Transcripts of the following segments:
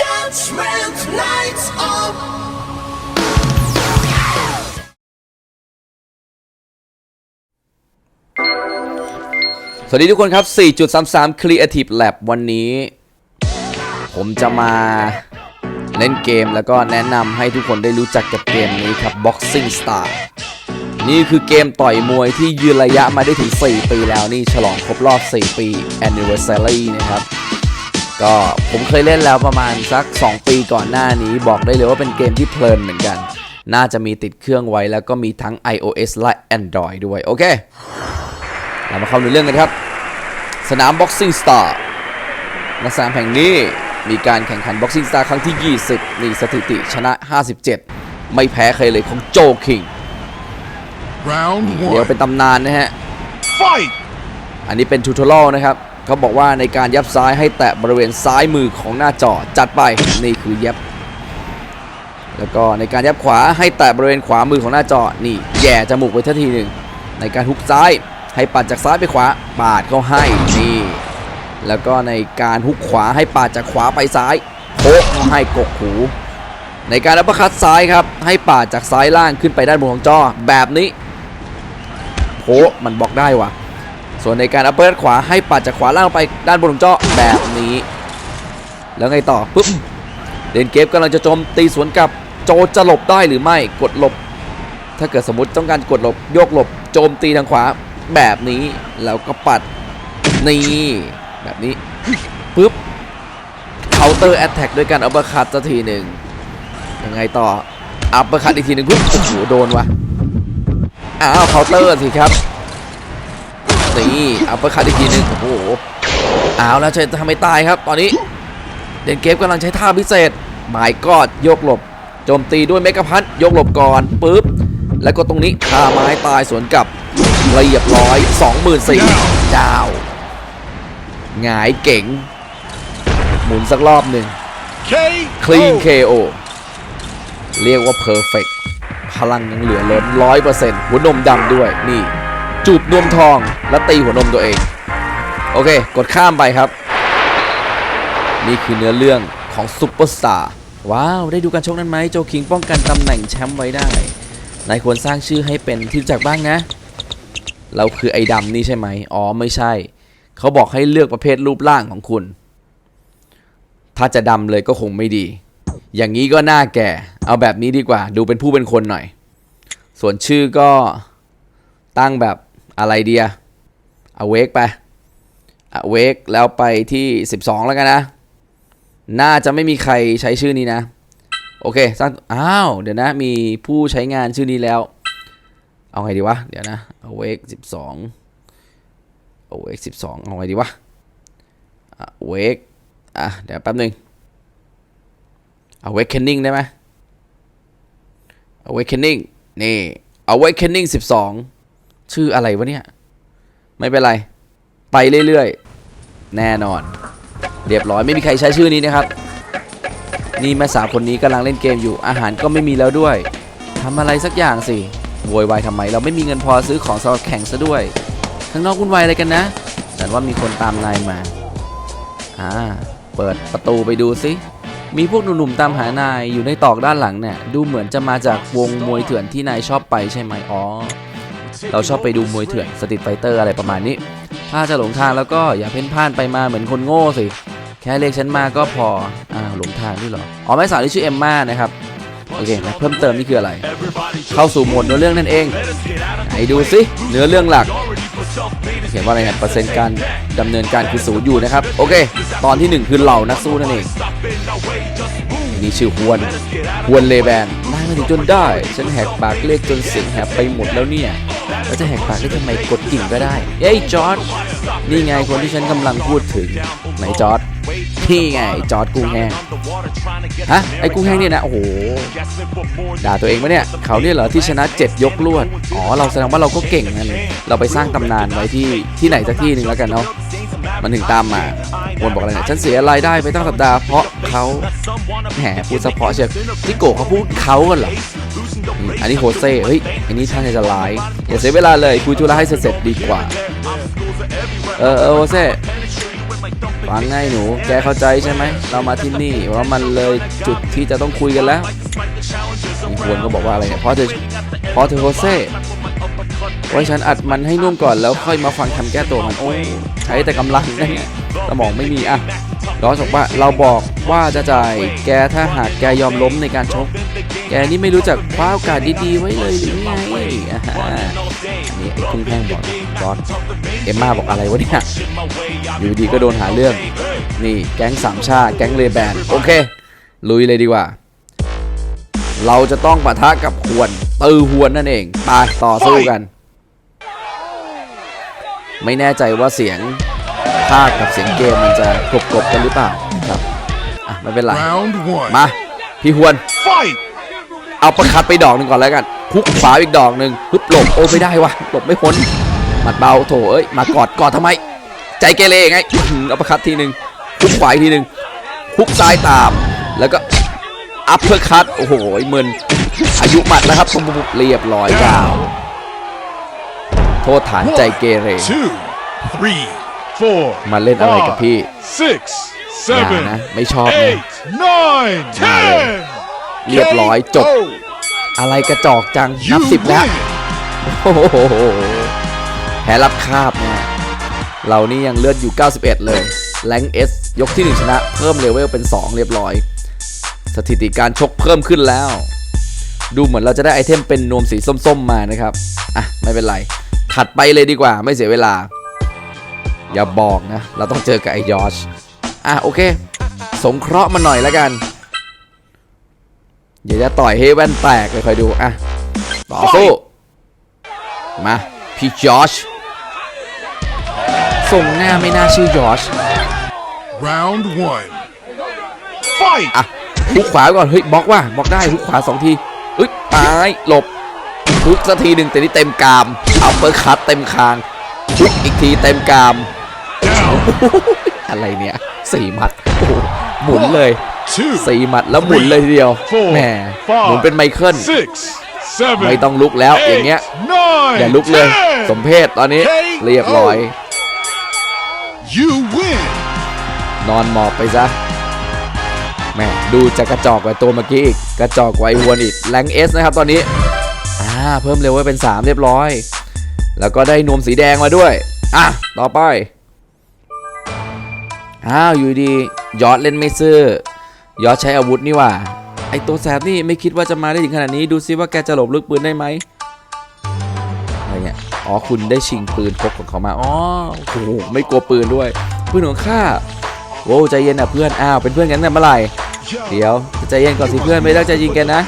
Judgment night of สวัสดีทุกคนครับ 4.33 Creative Lab วันนี้ ผมจะมาเล่นเกมแล้วก็แนะนำให้ทุกคนได้รู้จักกับเกมนี้ครับ Boxing Star นี่คือเกมต่อยมวยที่ยืนระยะมาได้ถึง 4 ปีแล้วนี่ฉลองครบรอบ 4 ปี Anniversary นะครับ ก็ผมเคยเล่นแล้วประมาณสัก 2 ปีก่อนหน้านี้ บอกได้เลยว่าเป็นเกมที่เพลินเหมือนกัน น่าจะมีติดเครื่องไว้แล้วก็มีทั้ง iOS และ Android ด้วย โอเค เรามาเข้าในเรื่องกันครับ สนาม Boxing Star ณสนามแห่งนี้มีการแข่งขัน Boxing Star ครั้งที่ 20 นี่สถิติชนะ 57 ไม่แพ้ใครเลยของโจคิง Round เดี๋ยว one. เป็นตำนานนะฮะ Fight! อันนี้เป็นทูทอรลนะครับ เขาบอกว่าในการยับซ้ายให้แตะบริเวณซ้ายมือของหน้าจอจัดไปนี่คือยับ แล้วก็ในการยับขวาให้แตะบริเวณขวามือของหน้าจอนี่แย่จมูกไปทันทีหนึ่งในการฮุกซ้ายให้ปัดจากซ้ายไปขวาปาดเข้าให้นี่แล้วก็ในการฮุกขวาให้ปาดจากขวาไปซ้ายโคกเข้าให้กกหูในการอัปเปร์คัตซ้ายครับ ให้ปาดจากซ้ายล่างขึ้นไปด้านบนของจอแบบนี้โผมันบล็อกได้ว่ะ ส่วนในการอัปเปอร์ขวาให้ปัดจากขวาล่างไปด้านบนของเจอแบบนี้ แล้วไงต่อปุ๊บเดนเกฟกำลังจะโจมตีสวนกลับโจจะหลบได้หรือไม่กดหลบ ถ้าเกิดสมมติต้องการกดหลบโยกหลบ โจมตีทางขวาแบบนี้แล้วก็ปัดนี่แบบนี้ปุ๊บเคาน์เตอร์แอตแทกด้วยการอัปเปอร์คัตสักทีหนึ่งยังไงต่ออัปเปอร์คัตอีกทีหนึ่งปุ๊บโอ้โหโดนวะอ้าวเคาน์เตอร์สิครับ นี่อัปเปอร์คัตอีกทีหนึงโอ้โหเอาแล้วจะทำให้ตายครับ ตอนนี้ เดนเกฟกำลังใช้ท่าพิเศษหมายกอดโยกหลบโจมตีด้วยเมกะพัทยกหลบก่อนปุ๊บ แล้วก็ตรงนี้ท่าไม้ตายสวนกลับเรียบร้อย24,000ดาวหงายเก๋ง หมุนสักรอบหนึ่ง K. คลีน KO เรียกว่าเพอร์เฟกพลังยังเหลือล้นร้อยเปอร์เซ็นต์หัวนมดำด้วยนี่ จูบนวมทองแล้วตีหัวนมตัวเอง โอเค กดข้ามไปครับ นี่คือเนื้อเรื่องของซุปเปอร์สตาร์ว้าว ได้ดูการชกนั้นไหมโจคิงป้องกันตำแหน่งแชมป์ไว้ได้นายควรสร้างชื่อให้เป็นที่รู้จักบ้างนะ เราคือไอ้ดำนี่ใช่ไหมอ๋อไม่ใช่ เขาบอกให้เลือกประเภทรูปร่างของคุณ ถ้าจะดำเลยก็คงไม่ดี อย่างนี้ก็น่าแก่ เอาแบบนี้ดีกว่า ดูเป็นผู้เป็นคนหน่อย ส่วนชื่อก็ตั้งแบบ อะไรเดียเอาเวกไปเอาเวกแล้วไปที่ 12 แล้วกันนะ น่าจะไม่มีใครใช้ชื่อนี้นะ โอเคสร้างอ้าว เดี๋ยวนะ มีผู้ใช้งานชื่อนี้แล้ว เอาไงดีวะ เดี๋ยวนะ awake 12 awake 12เอาไงดีวะ awake อะ เดี๋ยวแป๊บหนึ่ง awakening ได้ไหม awakening นี่ awakening 12 ชื่ออะไรวะเนี่ย ไม่เป็นไร ไปเรื่อยๆ แน่นอน เรียบร้อยไม่มีใครใช้ชื่อนี้นะครับ นี่แม่สาวคนนี้กำลังเล่นเกมอยู่อาหารก็ไม่มีแล้วด้วยทำอะไรสักอย่างสิโวยวายทำไม เราไม่มีเงินพอซื้อของสำหรับแข่งซะด้วย ข้างนอกวุ่นวายอะไรกันนะแต่ว่ามีคนตามนายมา อ่า เปิดประตูไปดูสิมีพวกหนุ่มๆตามหานายอยู่ในตอกด้านหลังเนี่ย ดูเหมือนจะมาจากวงมวยเถื่อนที่นายชอบไปใช่ไหมอ๋อ เราชอบไปดูมวยเถื่อนสตรีทไฟเตอร์อะไรประมาณนี้ ถ้าจะหลงทางแล้วก็อย่าเพ่นพ่านไปมาเหมือนคนโง่สิ แค่เรียกฉันมาก็พออ้าวหลงทางด้วยเหรออ๋อแม่สาวที่ชื่อเอมม่านะครับโอเคแล้วเพิ่มเติมนี่คืออะไร เข้าสู่โหมดเนื้อเรื่องนั่นเองไหนดูสิเนื้อเรื่องหลัก เขียนว่าอะไรเนี่ยเปอร์เซ็นต์การดำเนินการคือศูนย์อยู่นะครับ โอเค ตอนที่หนึ่งคือเหล่านักสู้นั่นเองนี่ชื่อฮวนฮวนเลแบนได้มาถึงจนได้ ฉันแหกปากเรียกจนเสียงแหบไปหมดแล้วเนี่ย จะแหกปากได้ทำไมกดกิ่งก็ได้ เอ้ยจอร์ดนี่ไงคนที่ฉันกำลังพูดถึงไหนจอร์ดนี่ไงจอร์ดกุ้งแห้งฮะไอ้กุ้งแห้งเนี่ยนะโอ้โหด่าตัวเองปะเนี่ยเขาเนี่ยเหรอที่ชนะเจ็ดยกลวดอ๋อเราแสดงว่าเราก็เก่งนั่นเราไปสร้างตำนานไว้ที่ที่ไหนสักที่หนึ่งแล้วกันเนาะมันถึงตามมาวนบอกอะไรเนี่ยฉันเสียรายได้ไปตั้งสัปดาห์เพราะเขาแหมพูดเฉพาะเชียวพี่โกเขาพูดเขากันเหรอ อันนี้โฮเซ่เฮ้ยอันนี้ท่านจะร้ายอย่าเสียเวลาเลยคุยธุระให้เสร็จดีกว่า เออเออโฮเซ่ฟังง่ายหนู แกเข้าใจใช่ไหม เรามาที่นี่ว่ามันเลยจุดที่จะต้องคุยกันแล้วมีควรก็บอกว่าอะไรเนี่ยเพราะเธอเพราะเธอโฮเซ่ไว้ฉันอัดมันให้นุ่มก่อนแล้วค่อยมาฟังคำแก้ตัวมันโอ้ยใช้แต่กำลังนะสมองไม่มีอะ รอสบอกว่าเราบอกว่าจะจ่ายแกถ้าหากแกยอมล้มในการชก แกนี่ไม่รู้จักคว้าโอกาสดีๆไว้เลยหรือไงอ่านี่ไอ้พึ่งแห้งบอกบอสเอ็มม่าบอกอะไรวะเนี่ยอยู่ดีก็โดนหาเรื่อง นี่แก๊งสามชาติแก๊งเลแบนโอเค ลุยเลยดีกว่า เราจะต้องปะทะกับหวนตือหวนนั่นเองไปต่อสู้กัน ไม่แน่ใจว่าเสียง ภาคกับเสียงเกมมันจะกลบๆกันหรือเปล่านะครับอะไม่เป็นไร Round one. มา พี่หวน Fight! เอาประคัดไปดอกหนึ่งก่อนแล้วกันคุกขวาอีกดอกหนึ่งฮึบหลบโอ้ไม่ได้วะหลบไม่พ้นหมัดเบาโถเอ้ยมากอดกอดทำไม ใจเกเรไงอื้อหือเอาประคัดทีหนึ่งคุกขวาอีกทีหนึ่งคุกซ้ายตาม แล้วก็อัพเพื่อคัดโอ้โหมึนอายุหมัดแล้วครับปุ๊บปุ๊บเรียบร้อยดาวโทษฐานใจเกเร Two, three, four, มาเล่นอะไรกับพี่ six, อย่า seven, นะ ไม่ชอบนะ eight, nine, ten. เรียบร้อยจบ KO. อะไรกระจอกจัง นั You บสิบแล้ว win. โอ้โหแพ้รับคาบเนี่ยเรานี่ยังเลือดอยู่ 91 เลยแรงเอสยกที่ 1 ชนะ เพิ่มเลเวลเป็น 2 เรียบร้อย สถิติการชกเพิ่มขึ้นแล้ว ดูเหมือนเราจะได้ไอเทมเป็นนวมสีส้มๆมานะครับ อะ ไม่เป็นไร ถัดไปเลยดีกว่าไม่เสียเวลา อย่าบอกนะ เราต้องเจอกับไอยอชอะโอเค สงเคราะห์มาหน่อยแล้วกัน เดี๋ยวจะต่อยให้แว่นแตกเลยคอยดู อะ ต่อสู้มา พี่จอชส่งหน้าไม่น่าชื่อจอช Round one. Fight! อะฮุกขวาก่อนเฮ้ยบล็อกว่าบล็อกได้ฮุกขวาสองทีเฮ้ยตายหลบฮุกสักทีหนึ่งแต่นี่เต็มกรามเอาเปิร์คัตเต็มคางฮุกอีกทีเต็มกราม Down. อะไรเนี่ยสี่หมัดโอ้โหหมุนเลย Two, สี่หมัดแล้วหมุนเลยทีเดียว four, แหมหมุนเป็นไมเคิล six, seven, ไม่ต้องลุกแล้วอย่างเงี้ย eight, nine, อย่าลุกเลย ten. สมเพศตอนนี้เรียบร้อย You win. นอนหมอบไปซะแหม่ดูจะกระจอกกว่าตัวเมื่อกี้อีก กระจอกกว่าไอ้ฮวนอีกแรงเอสนะครับตอนนี้อ่าเพิ่มเร็วไว้เป็น 3 เรียบร้อย แล้วก็ได้นวมสีแดงมาด้วย อะ ต่อไป อ้าวอยู่ดียอดเล่นไม่ซื่อยอดใช้อาวุธนี่ว่าไอตัวแสบนี่ไม่คิดว่าจะมาได้ถึงขนาดนี้ดูซิว่าแกจะหลบลึกปืนได้ไหมอะไรเงี้ยอ๋อคุณได้ชิงปืนพกของเขามาอ๋อโอ้โหไม่กลัวปืนด้วยปืนของข้าโว้ใจเย็นนะเพื่อนอ้าวเป็นเพื่อนกันแต่เมื่อไหร่เดี๋ยวใจเย็นก่อนสิเพื่อนไม่ได้ใจยิงแกนะ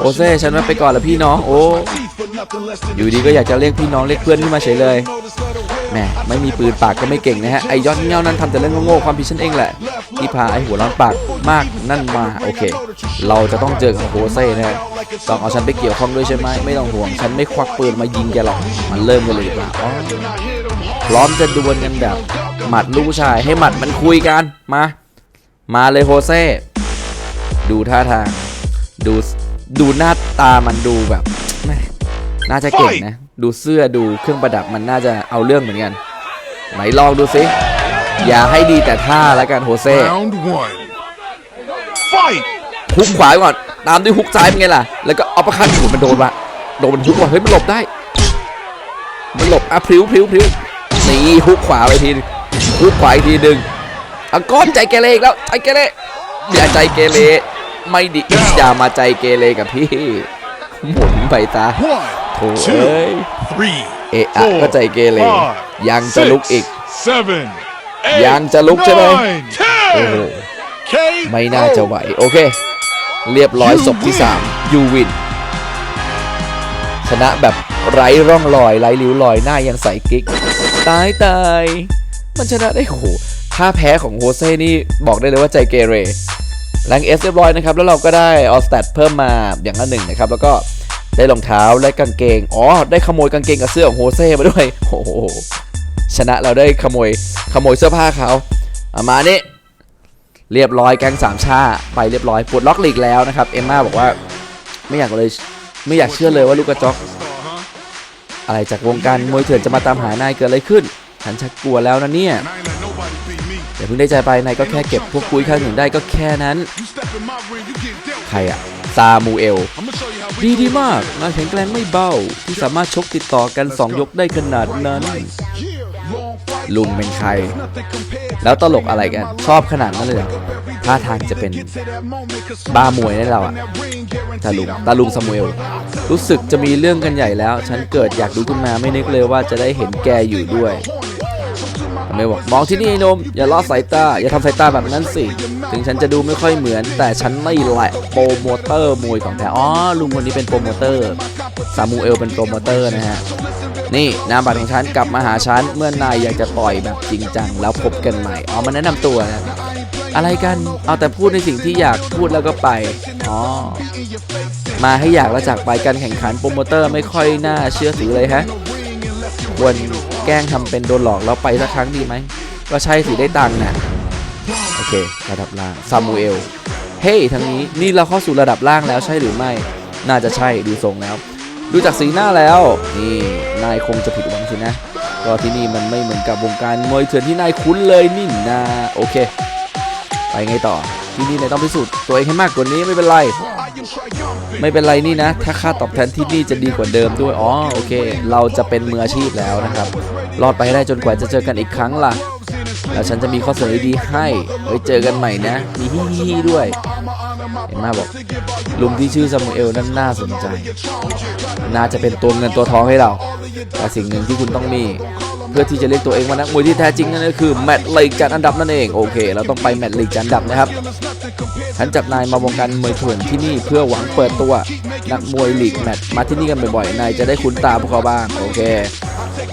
โอเซ่ฉันว่าไปก่อนละพี่น้องโอ้อยู่ดีก็อยากจะเรียกพี่น้องเรียกเพื่อนขึ้นมาเฉยเลย แหมไม่มีปืนปากก็ไม่เก่งนะฮะไอยอดเง่านั้นทำแต่เรื่องโง่ๆความผิดฉันเองแหละที่พาไอหัวร้อนปากมากนั่นมาโอเค เราจะต้องเจอกับโฮเซ่นะฮะต้องเอาฉันไปเกี่ยวข้องด้วยใช่ไหมไม่ต้องห่วง ฉันไม่ควักปืนมายิงแกหรอกมันเริ่มกันเลยดีกว่าพร้อมจะดวลกันแบบหมัดลูกชายให้หมัดมันคุยกันมา มาเลยโฮเซ่ดูท่าทางดูดูหน้าตามันดูแบบน่าจะเก่งนะ ดูเสื้อดูเครื่องประดับมันน่าจะเอาเรื่องเหมือนกัน ไหนลองดูสิ อย่าให้ดีแต่ท่าแล้วกันโฮเซ่ Round one. Fight! ฮุกขวาก่อน ตามด้วยฮุกซ้ายเป็นไงล่ะ แล้วก็เอาประคันโอ้โหมันโดนวะโดนมันฮุกว่ะเฮ้ยมันหลบได้ มันหลบอะพริ้วพริ้วพริ้วนี่ฮุกขวาไปทีนึงฮุกขวาอีกทีหนึ่งอะก้อนใจเกเรอีกแล้วใจเกเรอย่าใจเกเรไม่ดีอย่ามาใจเกเรกับพี่หมุนไปตา One, โถ่เอ้ย two, three, เอะอะ four, ก็ใจเกเร five, ยังจะลุกอีก six, seven, eight, ยังจะลุกใช่ไหม nine, โอ้โห ten. ไม่น่าจะ KO. ไหว โอเค เรียบร้อยศพที่ 3 ยูวิน ชนะแบบไร้ร่องรอย ไร้ริ้วรอยหน้ายังใสกิ๊ก ตายตาย มันชนะได้โอ้โหถ้าแพ้ของโฮเซ่นี่บอกได้เลยว่าใจเกเรแรงเอสเรียบร้อยนะครับ แล้วเราก็ได้ออสแตทเพิ่มมาอย่างละหนึ่งนะครับ แล้วก็ ได้รองเท้าและกางเกง อ๋อ ได้ขโมยกางเกงกับเสื้อของโฮเซ่มาด้วย โอ้โห ชนะเราได้ขโมย ขโมยเสื้อผ้าเขาเอามานี่ เรียบร้อยแก๊งสามชาไปเรียบร้อยปลดล็อกลีกแล้วนะครับ เอมม่าบอกว่าไม่อยากเลยไม่อยากเชื่อเลยว่าลูกกระจอกอะไรจากวงการมวยเถื่อนจะมาตามหานายเกิดอะไรขึ้น ฉันชักกลัวแล้วนะเนี่ย อย่าเพิ่งได้ใจไปนายก็แค่เก็บพวกปุ้ยข้างหนึ่งได้ก็แค่นั้น ใครอะซามูเอล ดีดีมากนายแข็งแกร่งไม่เบา ที่สามารถชกติดต่อกัน 2 ยกได้ขนาดนั้น ลุงเป็นใคร แล้วตลกอะไรกัน ชอบขนาดนั้นเลยท่าทางจะเป็นบ้ามวยแน่เราอะตาลุงตาลุงซามูเอล รู้สึกจะมีเรื่องกันใหญ่แล้ว ฉันเกิดอยากดูขึ้นมาไม่นึกเลยว่าจะได้เห็นแกอยู่ด้วย ทำไมบอกมองที่นี่ไอ้นม อย่าล้อสายตา อย่าทำสายตาแบบนั้นสิ ถึงฉันจะดูไม่ค่อยเหมือน แต่ฉันไม่แหละโปรโมเตอร์มวยของแท้อ๋อลุงคนนี้เป็นโปรโมเตอร์ซามูเอลเป็นโปรโมเตอร์นะฮะนี่นามบัตรของฉันกลับมาหาฉันเมื่อนายอยากจะต่อยแบบจริงจังแล้วพบกันใหม่อ๋อมาแนะนำตัวนะอะไรกันเอาแต่พูดในสิ่งที่อยากพูดแล้วก็ไปอ๋อมาให้อยากแล้วจากไปการแข่งขันโปรโมเตอร์ไม่ค่อยน่าเชื่อถือเลยฮะ ควรแกล้งทำเป็นโดนหลอกแล้วไปสักครั้งดีไหม ก็ใช่สิได้ตังค์นะโอเค ระดับล่างซามูเอล เฮ้ยทางนี้นี่เราเข้าสู่ระดับล่างแล้วใช่หรือไม่ น่าจะใช่ดูทรงแล้ว ดูจากสีหน้าแล้ว นี่นายคงจะผิดหวังสินะ ก็ที่นี่มันไม่เหมือนกับวงการมวยเถื่อนที่นายคุ้นเลยนี่นาโอเค ไปไงต่อ ที่นี่นายต้องพิสูจน์ตัวเองให้มากกว่านี้ไม่เป็นไร ไม่เป็นไรนี่นะ ถ้าค่าตอบแทนที่นี่จะดีกว่าเดิมด้วย อ๋อ โอเค เราจะเป็นมืออาชีพแล้วนะครับ รอดไปได้จนกว่าจะเจอกันอีกครั้งล่ะ แล้วฉันจะมีข้อเสนอดีให้ไว้เจอกันใหม่นะมีฮิฮิด้วยเห็นไหมบอกลุงที่ชื่อซามูเอลนั้นน่าสนใจ น่าจะเป็นตัวเงินตัวทองให้เรา แต่สิ่งหนึ่งที่คุณต้องมีเพื่อที่จะเรียกตัวเองว่านักมวยที่แท้จริงนั่นก็คือแมตช์ลีกจัดอันดับนั่นเองโอเค เราต้องไปแมตช์ลีกจัดอันดับนะครับ ฉันจับนายมาวงการมวยเถื่อนที่นี่เพื่อหวังเปิดตัวนักมวยลีกแมตช์มาที่นี่กันบ่อยๆ นายจะได้คุ้นตาพวกเขาบ้าง โอเค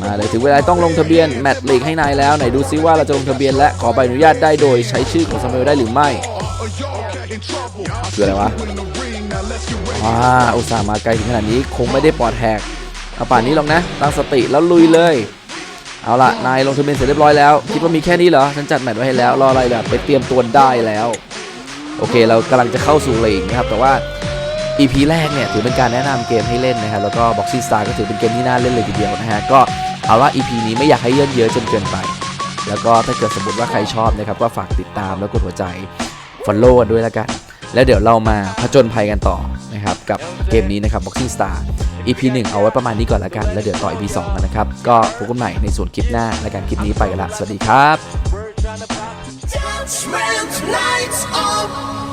มาเลยถึงเวลาต้องลงทะเบียนแมตช์ลีกให้นายแล้ว ไหนดูซิว่าเราจะลงทะเบียนและขอใบอนุญาตได้โดยใช้ชื่อของซามูเอได้หรือไม่คืออะไรวะว้าอุตส่าห์มาไกลถึงขนาดนี้คงไม่ได้ปลอดแหกเอาป่านนี้ลองนะ ตั้งสติแล้วลุยเลย เอาละนายลงทะเบียนเสร็จเรียบร้อยแล้ว คิดว่ามีแค่นี้เหรอ ฉันจัดแมตช์ไว้ให้แล้ว รออะไรล่ะไปเตรียมตัวได้แล้ว โอเค เรากำลังจะเข้าสู่ลีกนะครับ แต่ว่า EP แรกเนี่ยถือเป็นการแนะนำเกมให้เล่นนะครับ แล้วก็ Boxing Star ก็ถือเป็นเกมที่น่าเล่นเลยทีเดียวนะฮะ ก็เอาว่า EP นี้ไม่อยากให้เยินเยอะจนเกินไป แล้วก็ถ้าเกิดสมมติว่าใครชอบนะครับก็ฝากติดตามแล้วกดหัวใจ follow กันด้วยแล้วกัน แล้วเดี๋ยวเรามาผจญภัยกันต่อนะครับกับเกมนี้นะครับ Boxing Star EP 1 เอาไว้ประมาณนี้ก่อนล้วกัน แล้วเดี๋ยวต่อ EP 2กันนะครับ ก็พบกันใหม่ในส่วนคลิปหน้าและการคลิปนี้ไปกันละ สวัสดีครับ judgment lights up.